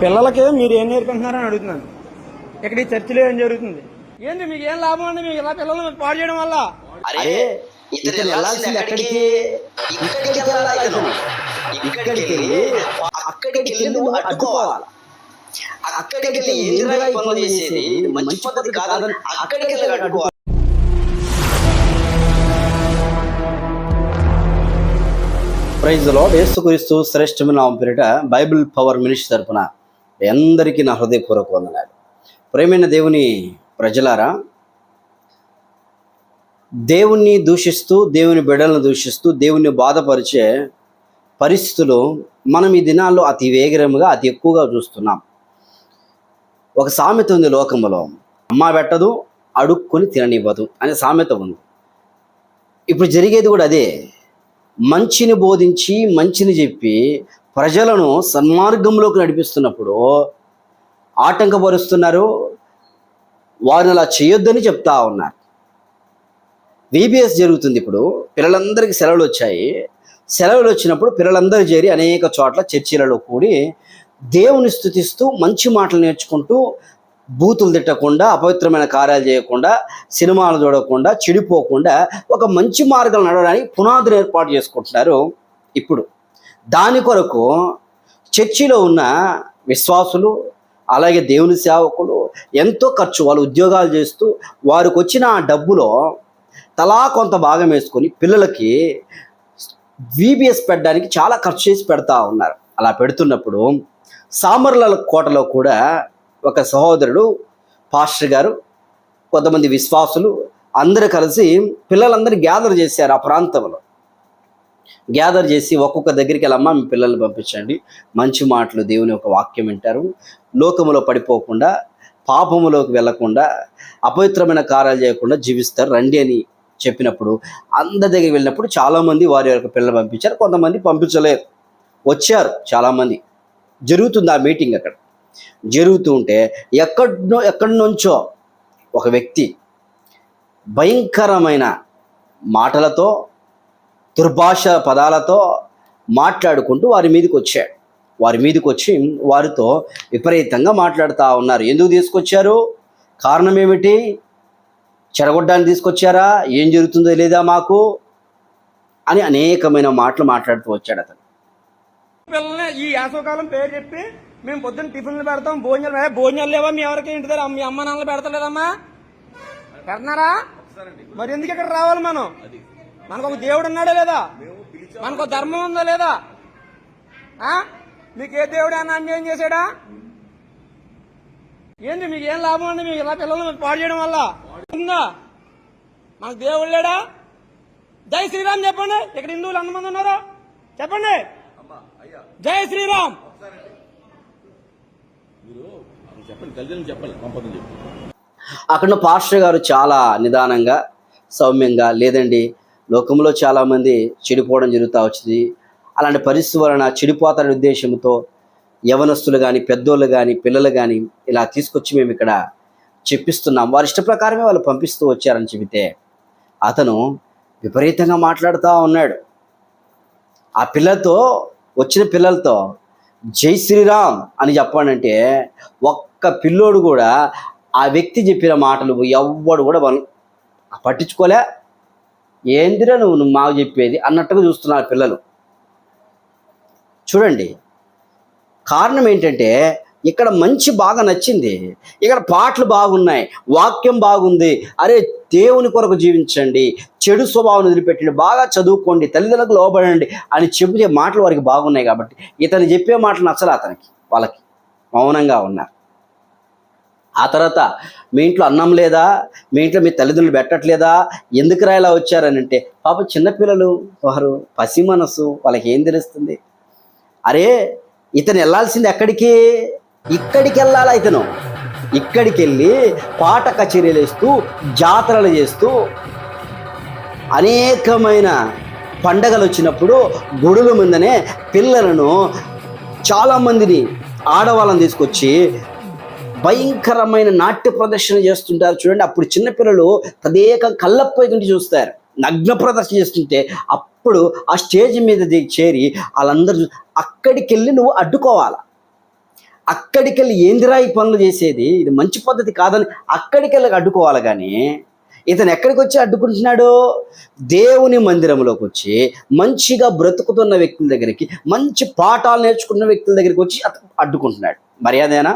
పిల్లలకి మీరు ఏం నేర్పింటున్నారని అడుగుతున్నాను. ఇక్కడ ఈ చర్చిలో ఏం జరుగుతుంది? ఏంది మీకు ఏం లాభం అండి? మీకు ఇలా పిల్లల్ని పాడు చేయడం వల్ల? అరే ఇతను వెళ్ళాల్సింది ఎక్కడికి ఇక్కడికి వెళ్ళాలి? ఇతను ఇక్కడికి వెళ్ళి అక్కడికి వెళ్ళి నువ్వు అడ్డుకోవాలి. అక్కడికి వెళ్ళి ఏందిరా ఈ పనులు చేసేది? ఇది మంచి పద్ధతి కాదని అక్కడికి వెళ్ళి అడ్డుకోవాలి. ప్రైజ్లో యేసుక్రీస్తు శ్రేష్టమైన పేరిట బైబిల్ పవర్ మినిస్టర్ తరపున మీ అందరికీ నా హృదయపూర్వక వందనాలు. ప్రేమైన దేవుని ప్రజలారా దేవుణ్ణి దూషిస్తూ దేవుని బిడ్డలను దూషిస్తూ దేవుణ్ణి బాధపరిచే పరిస్థితులు మనం ఈ దినాల్లో అతి వేగరముగా అతి ఎక్కువగా చూస్తున్నాం. ఒక సామెత ఉంది లోకములో అమ్మ పెట్టదు అడుక్కొని తిననివ్వదు అనే సామెత ఉంది. ఇప్పుడు జరిగేది కూడా అదే. మంచిని బోధించి మంచిని చెప్పి ప్రజలను సన్మార్గంలోకి నడిపిస్తున్నప్పుడు ఆటంకపరుస్తున్నారు. వారిని అలా చేయొద్దని చెప్తా ఉన్నారు. విబిఎస్ జరుగుతుంది ఇప్పుడు. పిల్లలందరికీ సెలవులు వచ్చాయి. సెలవులు వచ్చినప్పుడు పిల్లలందరూ చేరి అనేక చోట్ల చర్చిలలో కూడి దేవుని స్థుతిస్తూ మంచి మాటలు నేర్చుకుంటూ బూతులు తిట్టకుండా అపవిత్రమైన కార్యాలు చేయకుండా సినిమాలు చూడకుండా చెడిపోకుండా ఒక మంచి మార్గం నడవడానికి పునాదులు ఏర్పాటు చేసుకుంటున్నారు. ఇప్పుడు దాని కొరకు చర్చిలో ఉన్న విశ్వాసులు అలాగే దేవుని సేవకులు ఎంతో ఖర్చు వాళ్ళు ఉద్యోగాలు చేస్తూ వారికి వచ్చిన ఆ డబ్బులో తలా కొంత భాగం వేసుకొని పిల్లలకి వీబీఎస్ పెట్టడానికి చాలా ఖర్చు చేసి పెడతా ఉన్నారు. అలా పెడుతున్నప్పుడు సామర్ల కోటలో కూడా ఒక సహోదరుడు పాస్టర్ గారు కొంతమంది విశ్వాసులు అందరూ కలిసి పిల్లలందరినీ గ్యాదర్ చేశారు ఆ ప్రాంతంలో. గ్యాదర్ చేసి ఒక్కొక్క దగ్గరికి వెళ్ళమ్మా మీ పిల్లల్ని పంపించండి. మంచి మాటలు దేవుని యొక్క వాక్యం వింటారు. లోకములో పడిపోకుండా పాపములోకి వెళ్ళకుండా అపవిత్రమైన కార్యాలు చేయకుండా జీవిస్తారు. రండి అని చెప్పినప్పుడు అందరి దగ్గరికి వెళ్ళినప్పుడు చాలామంది వారి యొక్క పిల్లలు పంపించారు. కొంతమంది పంపించలేరు. వచ్చారు చాలామంది. జరుగుతుంది ఆ మీటింగ్ అక్కడ. జరుగుతూ ఉంటే ఎక్కడో ఎక్కడి నుంచో ఒక వ్యక్తి భయంకరమైన మాటలతో దుర్భాష పదాలతో మాట్లాడుకుంటూ వారి మీదకి వచ్చాడు వారి మీదకి వచ్చి వారితో విపరీతంగా మాట్లాడుతూ ఉన్నారు. ఎందుకు తీసుకొచ్చారు? కారణం ఏమిటి చెడగొట్టడానికి తీసుకొచ్చారా? ఏం జరుగుతుందో లేదా మాకు? అని అనేకమైన మాటలు మాట్లాడుతూ వచ్చాడు అతను. పిల్లల్ని ఈ యాసవకాలం పేరు చెప్పి మేము పొద్దున్న టిఫిన్లు పెడతాం భోజనాలు భోజనాలు లేవా మీ ఎవరికి? ఇంటి దగ్గర మీ అమ్మ నాన్నలు పెడతలేదమ్మా? పెడుతున్నారా మరి ఎందుకు ఇక్కడ రావాలి మనం? మనకు ఒక దేవుడు ఉన్నాడా లేదా మనకు ఒక ధర్మం ఉందా లేదా? ఆ? మీకు ఏ దేవుడు అన్న అన్యాయం చేశాడా? ఏంది మీకు ఏం లాభం అండి? మీకు ఇలా పిల్లల్ని పాడు చేయడం వల్ల? ఉందా? మనకు దేవుడు లేడా? జై శ్రీరామ్ చెప్పండి. ఇక్కడ హిందువులు ఎంతమంది ఉన్నారో? చెప్పండి. జై శ్రీరామ్. అక్కడ పాస్టర్ గారు చాలా నిదానంగా సౌమ్యంగా లేదండి లోకంలో చాలామంది చెడిపోవడం జరుగుతూ వచ్చింది. అలాంటి పరిస్థితి వలన చెడిపోతారనే ఉద్దేశంతో యవనస్తులు కానీ పెద్దోళ్ళు కానీ పిల్లలు కానీ ఇలా తీసుకొచ్చి మేము ఇక్కడ చెప్పిస్తున్నాం. వారి ఇష్ట ప్రకారమే వాళ్ళు పంపిస్తూ వచ్చారని చెబితే అతను విపరీతంగా మాట్లాడుతూ ఉన్నాడు. ఆ పిల్లలతో వచ్చిన పిల్లలతో జై శ్రీరామ్ అని చెప్పానంటే ఒక్క పిల్లోడు కూడా ఆ వ్యక్తి చెప్పిన మాటలు ఎవ్వడు కూడా పట్టించుకోలే. ఏందిరా నువ్వు? నువ్వు మాకు చెప్పేది అన్నట్టుగా చూస్తున్నారు పిల్లలు. చూడండి. కారణం ఏంటంటే ఇక్కడ మంచి బాగా నచ్చింది. ఇక్కడ పాటలు బాగున్నాయి వాక్యం బాగుంది. అరే దేవుని కొరకు జీవించండి చెడు స్వభావం వదిలిపెట్టండి బాగా చదువుకోండి తల్లిదండ్రులకు లోబడండి అని చెప్పే మాటలు వారికి బాగున్నాయి కాబట్టి ఇతను చెప్పే మాటలు నచ్చలే అతనికి వాళ్ళకి. మౌనంగా ఉన్నారు. ఆ తర్వాత మీ ఇంట్లో అన్నం లేదా? మీ ఇంట్లో మీ తల్లిదండ్రులు పెట్టట్లేదా? ఎందుకు రాయలా వచ్చారని అంటే పాప చిన్నపిల్లలు వారు పసి మనసు వాళ్ళకి ఏం తెలుస్తుంది? అరే ఇతను వెళ్ళాల్సింది ఎక్కడికి? ఇక్కడికి వెళ్ళాలా ఇతను? ఇక్కడికి వెళ్ళి పాట కచేరీలు వేస్తూ జాతరలు చేస్తూ అనేకమైన పండగలు వచ్చినప్పుడు గుడుల ముందనే పిల్లలను చాలామందిని ఆడవాళ్ళని తీసుకొచ్చి భయంకరమైన నాట్య ప్రదర్శన చేస్తుంటారు చూడండి. అప్పుడు చిన్నపిల్లలు తదేక కళ్ళప్పైతుంటే చూస్తారు. నగ్న ప్రదర్శన చేస్తుంటే అప్పుడు ఆ స్టేజ్ మీద దిగి చేరి వాళ్ళందరూ అక్కడికి వెళ్ళి నువ్వు అడ్డుకోవాలి? అక్కడికి వెళ్ళి ఏందిరా ఈ పనులు చేసేది? ఇది మంచి పద్ధతి కాదని అక్కడికి వెళ్ళి అడ్డుకోవాలి కానీ ఇతను ఎక్కడికి వచ్చి అడ్డుకుంటున్నాడు? దేవుని మందిరంలోకి వచ్చి మంచిగా బ్రతుకుతున్న వ్యక్తుల దగ్గరికి మంచి పాఠాలు నేర్చుకున్న వ్యక్తుల దగ్గరికి వచ్చి అతను అడ్డుకుంటున్నాడు. మర్యాదేనా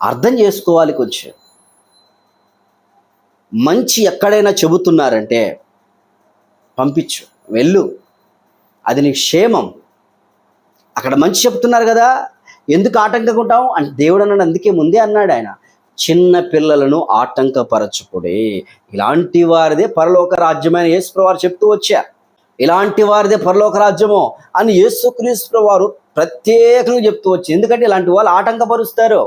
అర్థం చేసుకోవాలి కొంచెం. మంచి ఎక్కడైనా చెబుతున్నారంటే పంపించు వెళ్ళు. అది నీకు క్షేమం. అక్కడ మంచి చెప్తున్నారు కదా ఎందుకు ఆటంకకుంటాం అంటే దేవుడు అన్నాడు అందుకే ముందే అన్నాడు ఆయన చిన్న పిల్లలను ఆటంకపరచుకుడే ఇలాంటి వారిదే పరలోక రాజ్యమైన యేసుప్ర వారు చెప్తూ వచ్చారు ఇలాంటి వారిదే పరలోక రాజ్యమో అని యేసుక్రీస్తు వారు ప్రత్యేకంగా చెప్తూ వచ్చారు ఎందుకంటే ఇలాంటి వాళ్ళు ఆటంకపరుస్తారు.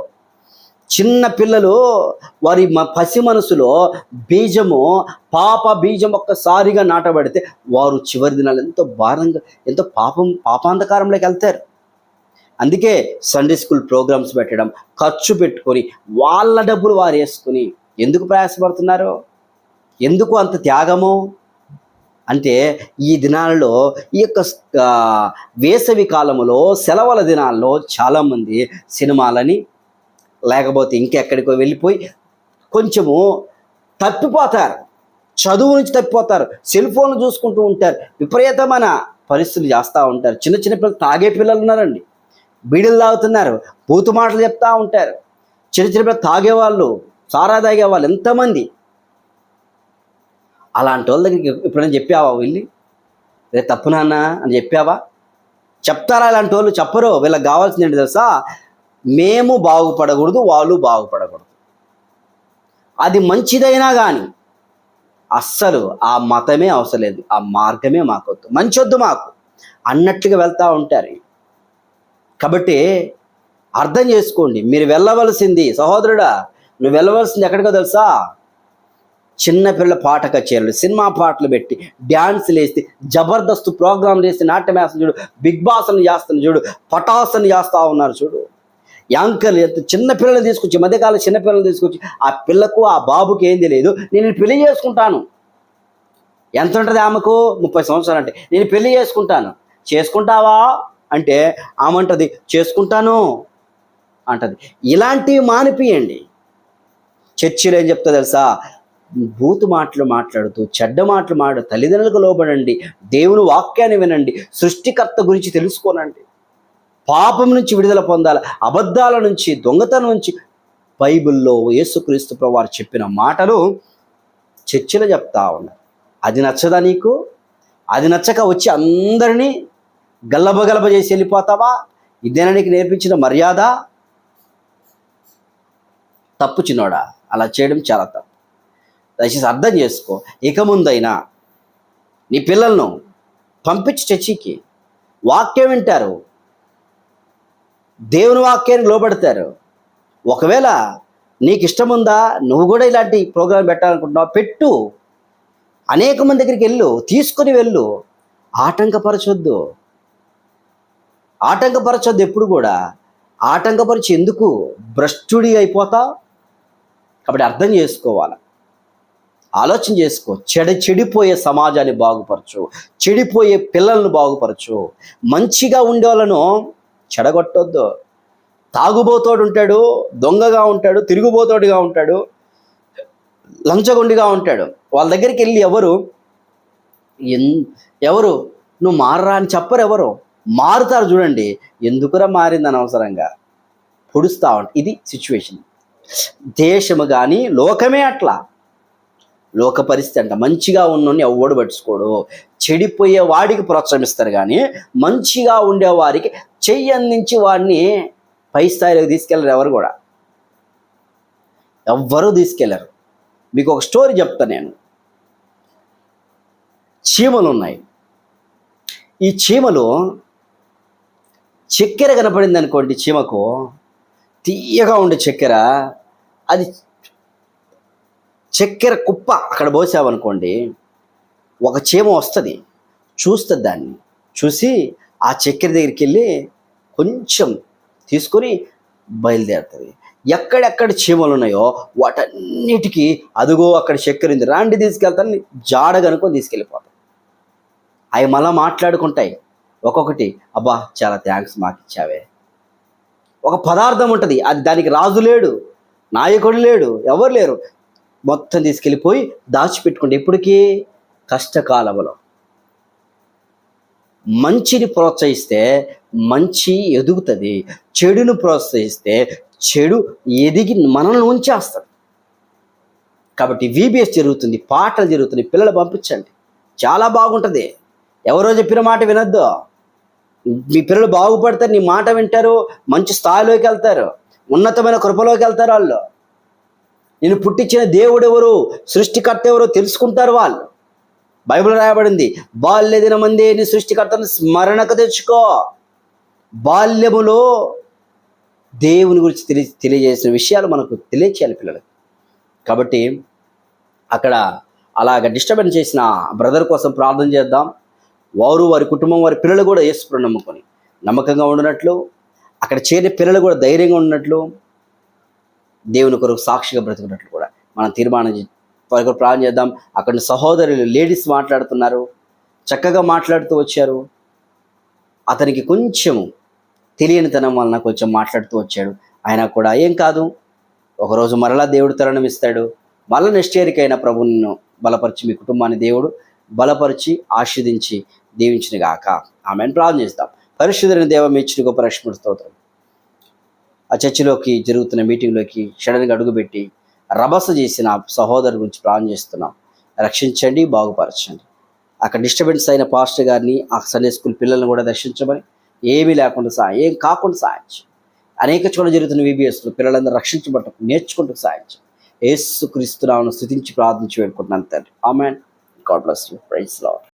చిన్న పిల్లలు వారి పసి మనసులో బీజము పాప బీజం ఒక్కసారిగా నాటబడితే వారు చివరి దినాలు ఎంతో భారంగా ఎంతో పాపం పాపాంధకారంలోకి వెళ్తారు. అందుకే సండే స్కూల్ ప్రోగ్రామ్స్ పెట్టడం ఖర్చు పెట్టుకొని వాళ్ళ డబ్బులు వారు వేసుకుని ఎందుకు ప్రయాసపడుతున్నారు? ఎందుకు అంత త్యాగము? అంటే ఈ దినాలలో ఈ యొక్క వేసవి కాలంలో సెలవుల దినాల్లో చాలామంది సినిమాలని లేకపోతే ఇంకెక్కడికో వెళ్ళిపోయి కొంచెము తప్పిపోతారు. చదువు నుంచి తప్పిపోతారు. సెల్ ఫోన్లు చూసుకుంటూ ఉంటారు. విపరీతమైన పరిస్థితులు చేస్తూ ఉంటారు. చిన్న చిన్న పిల్లలు తాగే పిల్లలు ఉన్నారండి. బీడీలు తాగుతున్నారు. బూతు మాటలు చెప్తూ ఉంటారు. చిన్న చిన్న పిల్లలు తాగేవాళ్ళు సారా తాగేవాళ్ళు ఎంతమంది? అలాంటి వాళ్ళ దగ్గరికి ఎప్పుడైనా చెప్పావా వెళ్ళి రే తప్పు నాన్న అని చెప్పావా? చెప్తారా? ఇలాంటి వాళ్ళు చెప్పరు. వీళ్ళకి కావాల్సింది ఏంటి తెలుసా? మేము బాగుపడకూడదు వాళ్ళు బాగుపడకూడదు. అది మంచిదైనా కానీ అస్సలు ఆ మతమే అవసరం లేదు ఆ మార్గమే మాకొద్దు. మంచొద్దు మాకు. అన్నట్లుగా వెళ్తూ ఉంటారు. కాబట్టి అర్థం చేసుకోండి మీరు వెళ్ళవలసింది సహోదరుడా నువ్వు వెళ్ళవలసింది ఎక్కడికో తెలుసా? చిన్నపిల్లల పాట కచేరీలు సినిమా పాటలు పెట్టి డ్యాన్సులు వేసి జబర్దస్త్ ప్రోగ్రాంలు వేసి నాట్యం చూడు బిగ్ బాస్ అని చూడు పటాస్ అని చేస్తూ ఉన్నారు చూడు. యాంకర్ చిన్న పిల్లలు తీసుకొచ్చి మధ్యకాలం చిన్న పిల్లలు తీసుకొచ్చి ఆ పిల్లకు ఆ బాబుకి ఏం తెలియదు. నేను పెళ్ళి చేసుకుంటాను. ఎంత ఉంటుంది ఆమెకు? ముప్పై సంవత్సరాలు అంటే. నేను పెళ్ళి చేసుకుంటాను. చేసుకుంటావా? అంటే ఆమంటది చేసుకుంటాను అంటది. ఇలాంటివి మానిపియండి. చర్చిలో ఏం చెప్తా తెలుసా? బూతు మాటలు మాట్లాడుతూ చెడ్డ మాటలు మాట్లాడు తల్లిదండ్రులకు లోబడండి దేవుని వాక్యాన్ని వినండి సృష్టికర్త గురించి తెలుసుకోనండి. పాపం నుంచి విడుదల పొందాలి. అబద్ధాల నుంచి దొంగతనం నుంచి. బైబిల్లో యేసుక్రీస్తు ప్రభువారు చెప్పిన మాటలు చర్చిలో చెప్తా ఉన్నారు. అది నచ్చదా నీకు? అది నచ్చక వచ్చి అందరినీ గల్లబగలబ చేసి వెళ్ళిపోతావా? ఇదేనా నీకు నేర్పించిన మర్యాద? తప్పు చిన్నోడా? అలా చేయడం చాలా తప్పు. దయచేసి అర్థం చేసుకో. ఇక ముందైనా నీ పిల్లలను పంపించి చర్చికి. వాక్యం వింటారు. దేవుని వాక్యానికి లోబడతారు. ఒకవేళ నీకు ఇష్టం ఉందా నువ్వు కూడా ఇలాంటి ప్రోగ్రాం పెట్టాలనుకుంటున్నావు పెట్టు. అనేక మంది దగ్గరికి వెళ్ళు తీసుకొని వెళ్ళు. ఆటంకపరచొద్దు. ఆటంకపరచొద్దు ఎప్పుడు కూడా. ఆటంకపరిచి ఎందుకు భ్రష్టుడి అయిపోతావు? కాబట్టి అర్థం చేసుకోవాలి. ఆలోచన చేసుకో. చెడ చెడిపోయే సమాజాన్ని బాగుపరచు. చెడిపోయే పిల్లలను బాగుపరచు. మంచిగా ఉండే వాళ్ళను చెడగొట్టొద్దు. తాగుబోతోడు ఉంటాడు దొంగగా ఉంటాడు తిరుగుబోతోడుగా ఉంటాడు లంచగొండిగా ఉంటాడు. వాళ్ళ దగ్గరికి వెళ్ళి ఎవరు? ఎన్ ఎవరు? నువ్వు మారరా అని చెప్పరు ఎవరు? మారుతారు చూడండి. ఎందుకురా మారింది అనవసరంగా? పొడుస్తూ ఉంటా ఇది సిచ్యువేషన్ దేశము కానీ లోకమే అట్లా. లోక పరిస్థితి అంట. మంచిగా ఉన్నోని ఎవడు పట్టుకోడు చెడిపోయే వాడికి ప్రోత్సహిస్తారు కానీ మంచిగా ఉండే వారికి చెయ్యి అందించి వాడిని పై స్థాయిలోకి తీసుకెళ్ళరు ఎవరు కూడా. ఎవ్వరూ తీసుకెళ్ళరు. మీకు ఒక స్టోరీ చెప్తా నేను. చీమలు ఉన్నాయి. ఈ చీమలు చక్కెర కనపడింది అనుకోండి చీమకు తీయగా ఉండే చక్కెర అది చక్కెర కుప్ప అక్కడ పోసావనుకోండి ఒక చీమ వస్తుంది. చూస్తుంది దాన్ని చూసి ఆ చక్కెర దగ్గరికి వెళ్ళి కొంచెం తీసుకొని బయలుదేరుతుంది. ఎక్కడెక్కడ చీమలు ఉన్నాయో వాటన్నిటికీ అదుగో అక్కడ చక్కెర ఉంది. రాండి తీసుకెళ్తాను జాడ కనుక్కొని తీసుకెళ్ళిపోతాం. అవి మళ్ళీ మాట్లాడుకుంటాయి. ఒక్కొక్కటి అబ్బా చాలా థ్యాంక్స్ మాకు ఇచ్చావే ఒక పదార్థం ఉంటుంది. అది దానికి రాజు లేడు నాయకుడు లేడు ఎవరు లేరు. మొత్తం తీసుకెళ్ళిపోయి దాచిపెట్టుకుంటే ఇప్పటికీ కష్టకాలంలో మంచిని ప్రోత్సహిస్తే మంచి ఎదుగుతుంది చెడును ప్రోత్సహిస్తే చెడు ఎదిగి మనల్ని ఉంచేస్తుంది. కాబట్టి వీబీఎస్ జరుగుతుంది పాటలు జరుగుతుంది పిల్లలు పంపించండి. చాలా బాగుంటుంది. ఎవరో చెప్పిన మాట వినొద్దు. మీ పిల్లలు బాగుపడతారు నీ మాట వింటారు మంచి స్థాయిలోకి వెళ్తారు ఉన్నతమైన కృపలోకి వెళ్తారు వాళ్ళు. నేను పుట్టించిన దేవుడు ఎవరు సృష్టికర్త ఎవరో తెలుసుకుంటారు వాళ్ళు. బైబిల్ రాయబడింది. బాల్య దినమందే నీ సృష్టికర్తను స్మరణకు తెచ్చుకో. బాల్యములో దేవుని గురించి తెలియ తెలియజేసిన విషయాలు మనకు తెలియచేయాలి పిల్లలకు. కాబట్టి అక్కడ అలాగ డిస్టర్బెన్స్ చేసిన బ్రదర్ కోసం ప్రార్థన చేద్దాం. వారు వారి కుటుంబం వారి పిల్లలు కూడా వేసుకుని నమ్ముకొని నమ్మకంగా ఉండినట్లు అక్కడ చేరిన పిల్లలు కూడా ధైర్యంగా ఉన్నట్లు దేవుని కొరకు సాక్షిగా బ్రతుకున్నట్లు కూడా మనం తీర్మానం వారికి ప్రార్థన చేద్దాం. అక్కడ సహోదరులు లేడీస్ మాట్లాడుతున్నారు. చక్కగా మాట్లాడుతూ వచ్చారు. అతనికి కొంచెం తెలియనితనం వలన కొంచెం మాట్లాడుతూ వచ్చాడు. ఆయన కూడా ఏం కాదు. ఒకరోజు మరలా దేవుడు తరుణం ఇస్తాడు. మళ్ళీ నెక్స్ట్ ఇయర్కి బలపరిచి మీ కుటుంబాన్ని దేవుడు బలపరిచి ఆశీర్దించి దీవించిన గాక. ఆమెను. ప్రార్థన చేస్తాం. పరిశుద్ధుని దేవ మెచ్చిన గొప్ప రక్షణ స్తోత్రం. ఆ చర్చిలోకి జరుగుతున్న మీటింగ్లోకి సడన్గా అడుగుపెట్టి రభస చేసిన సహోదరు గురించి ప్రార్థన చేస్తున్నాం. రక్షించండి బాగుపరచండి. అక్కడ డిస్టర్బెన్స్ అయిన పాస్టర్ గారిని ఆ సండే స్కూల్ పిల్లల్ని కూడా దర్శించమని ఏమీ లేకుండా సాయం ఏం కాకుండా సాయం అనేక చోట్ల జరుగుతున్న విబిఎస్లో పిల్లలందరూ రక్షించబట్ట నేర్చుకుంటూ సాయం ఏసు యేసు క్రీస్తునామను స్థుతించి ప్రార్థించి వేడుకుంటున్నాను తండ్రి. Amen God bless you praise Lord